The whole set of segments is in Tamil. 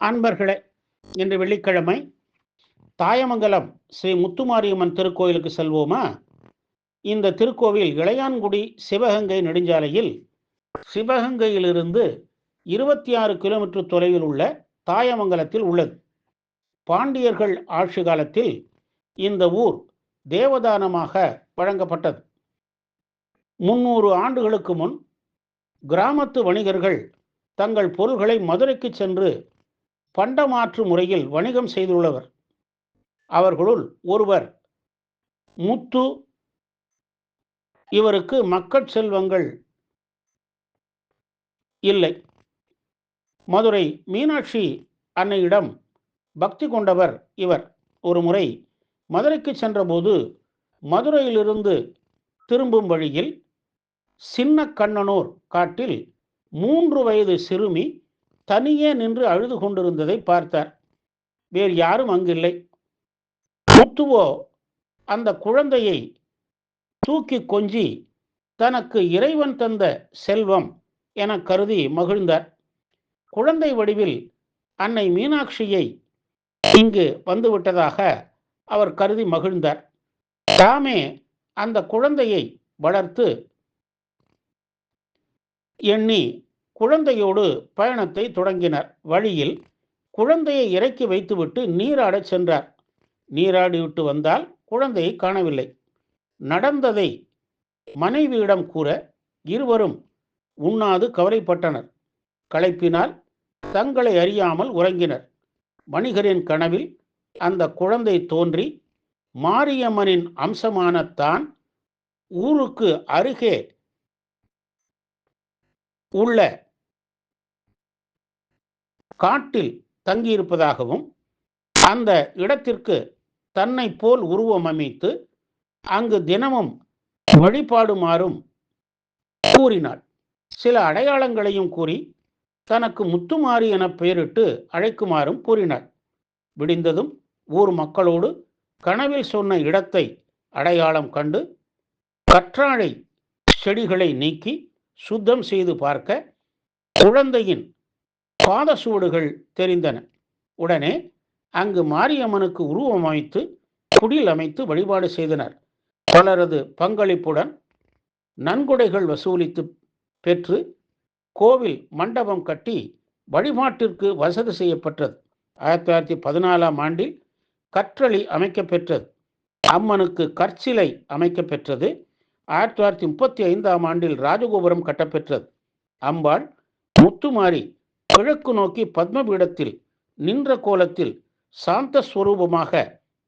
அன்பர்களே இன்று வெள்ளிக்கிழமை தாயமங்கலம் ஸ்ரீ முத்துமாரியம்மன் திருக்கோயிலுக்கு செல்வோமா? இந்த திருக்கோவில் இளையான்குடி சிவகங்கை நெடுஞ்சாலையில் சிவகங்கையிலிருந்து இருபத்தி ஆறு கிலோமீட்டர் தொலைவில் உள்ள தாயமங்கலத்தில் உள்ளது. பாண்டியர்கள் ஆட்சி காலத்தில் இந்த ஊர் தேவதானமாக வழங்கப்பட்டது. முன்னூறு ஆண்டுகளுக்கு முன் கிராமத்து வணிகர்கள் தங்கள் பொருள்களை மதுரைக்கு சென்று பண்டமாற்று முறையில் வணிகம் செய்துள்ளவர். அவர்களுள் ஒருவர் முத்து. இவருக்கு மக்கட் செல்வங்கள் இல்லை. மதுரை மீனாட்சி அன்னையிடம் பக்தி கொண்டவர் இவர். ஒரு முறை மதுரைக்கு சென்றபோது மதுரையிலிருந்து திரும்பும் வழியில் சின்ன கண்ணனூர் காட்டில் மூன்று வயது சிறுமி தனியே நின்று அழுது கொண்டிருந்ததை பார்த்தார். வேறு யாரும் அங்கில்லை. முத்துவோ அந்த குழந்தையை தூக்கி கொஞ்சி தனக்கு இறைவன் தந்த செல்வம் என கருதி மகிழ்ந்தார். குழந்தை வடிவில் அன்னை மீனாட்சியை இங்கு வந்துவிட்டதாக அவர் கருதி மகிழ்ந்தார். தாமே அந்த குழந்தையை வளர்த்து எண்ணி குழந்தையோடு பயணத்தை தொடங்கினர். வழியில் குழந்தையை இறக்கி வைத்துவிட்டு நீராடச் சென்றார். நீராடிவிட்டு வந்தால் குழந்தையை காணவில்லை. நடந்ததை மனைவியிடம் கூற இருவரும் உண்ணாது கவலைப்பட்டனர். களைப்பினால் தங்களை அறியாமல் உறங்கினர். வணிகரின் கனவில் அந்த குழந்தை தோன்றி மாரியம்மனின் அம்சமான தான் ஊருக்கு அருகே உள்ள காட்டில் தங்கியிருப்பதாகவும் அந்த இடத்திற்கு தன்னை போல் உருவம் அமைத்து அங்கு தினமும் வழிபாடுமாறும் கூறினாள். சில அடையாளங்களையும் கூறி தனக்கு முத்துமாறு என பெயரிட்டு அழைக்குமாறும் கூறினார் விடிந்ததும் ஊர் மக்களோடு கனவில் சொன்ன இடத்தை அடையாளம் கண்டு கற்றாழை செடிகளை நீக்கி சுத்தம் செய்து பார்க்க குழந்தையின் பாதசூடுகள் தெரிந்தன. உடனே அங்கு மாரியம்மனுக்கு உருவம் அமைத்து குடில் அமைத்து வழிபாடு செய்தனர். பலரது பங்களிப்புடன் நன்கொடைகள் வசூலித்து பெற்று கோவில் மண்டபம் கட்டி வழிபாட்டிற்கு வசதி செய்யப்பட்டது. ஆயிரத்தி தொள்ளாயிரத்தி பதினாலாம் ஆண்டில் கற்றளி அமைக்கப்பெற்றது அம்மனுக்கு கற்சிலை அமைக்கப்பெற்றது ஆயிரத்தி தொள்ளாயிரத்தி முப்பத்தி ஐந்தாம் ஆண்டில் ராஜகோபுரம் கட்டப்பெற்றது அம்பாள் முத்துமாரி கிழக்கு நோக்கி பத்மபீடத்தில் நின்ற கோலத்தில் சாந்த ஸ்வரூபமாக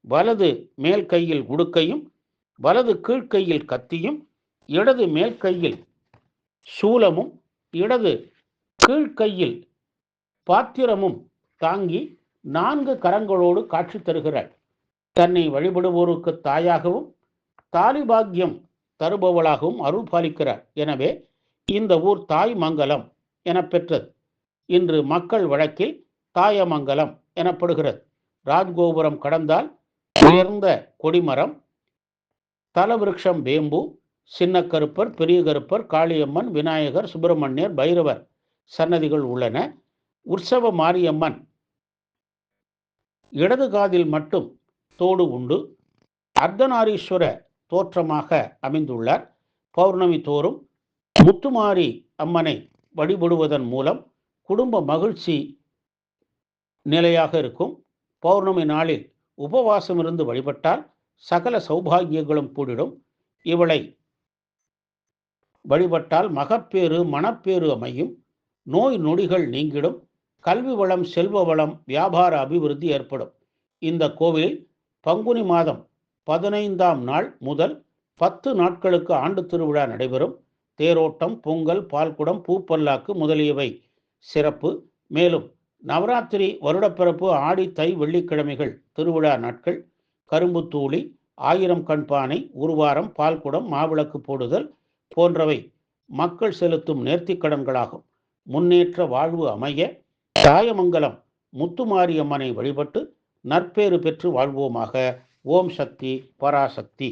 வலது மேல் கையில் உடுக்கையும் வலது கீழ்க்கையில் கத்தியும் இடது மேல் கையில் சூலமும் இடது கீழ்க்கையில் பாத்திரமும் தாங்கி நான்கு கரங்களோடு காட்சி தருகிறாள் தன்னை வழிபடுவோருக்கு தாயாகவும் தாலிபாக்கியம் தருபவளாகவும் அருள் பாலிக்கிறார். எனவே இந்த ஊர் தாய் மங்கலம் என பெற்றது. இன்று மக்கள் வழக்கில் தாயமங்கலம் எனப்படுகிறது. ராஜ்கோபுரம் கடந்தால் உயர்ந்த கொடிமரம் தலவிருஷம் வேம்பு சின்ன கருப்பர் பெரிய கருப்பர் காளியம்மன் விநாயகர் சுப்பிரமணியர் பைரவர் சன்னதிகள் உள்ளன. உற்சவ மாரியம்மன் இடது காதில் மட்டும் தோடு உண்டு. அர்த்தநாரீஸ்வர தோற்றமாக அமைந்துள்ளார். பௌர்ணமி தோறும் முத்துமாரி அம்மனை வழிபடுவதன் மூலம் குடும்ப மகிழ்ச்சி நிலையாக இருக்கும். பௌர்ணமி நாளில் உபவாசம் இருந்து வழிபட்டால் சகல சௌபாகியங்களும் கூடிடும். இவளை வழிபட்டால் மகப்பேறு மனப்பேறு அமையும். நோய் நொடிகள் நீங்கிடும். கல்வி வளம் செல்வ வளம் வியாபார அபிவிருத்தி ஏற்படும். இந்த கோவிலில் பங்குனி மாதம் பதினைந்தாம் நாள் முதல் பத்து நாட்களுக்கு ஆண்டு திருவிழா நடைபெறும். தேரோட்டம் பொங்கல் பால்குடம் பூப்பல்லாக்கு முதலியவை சிறப்பு. மேலும் நவராத்திரி வருடப்பிறப்பு ஆடி தை வெள்ளிக்கிழமைகள் திருவிழா நாட்கள் கரும்பு தூளி ஆயிரம் கண்பானை உருவாரம் பால்குடம் மாவிளக்கு போடுதல் போன்றவை மக்கள் செலுத்தும் நேர்த்திக்கடன்களாகும் முன்னேற்ற வாழ்வு அமைய தாயமங்கலம் முத்துமாரியம்மனை வழிபட்டு நற்பேறு பெற்று வாழ்வோமாக. ஓம் சக்தி பராசக்தி.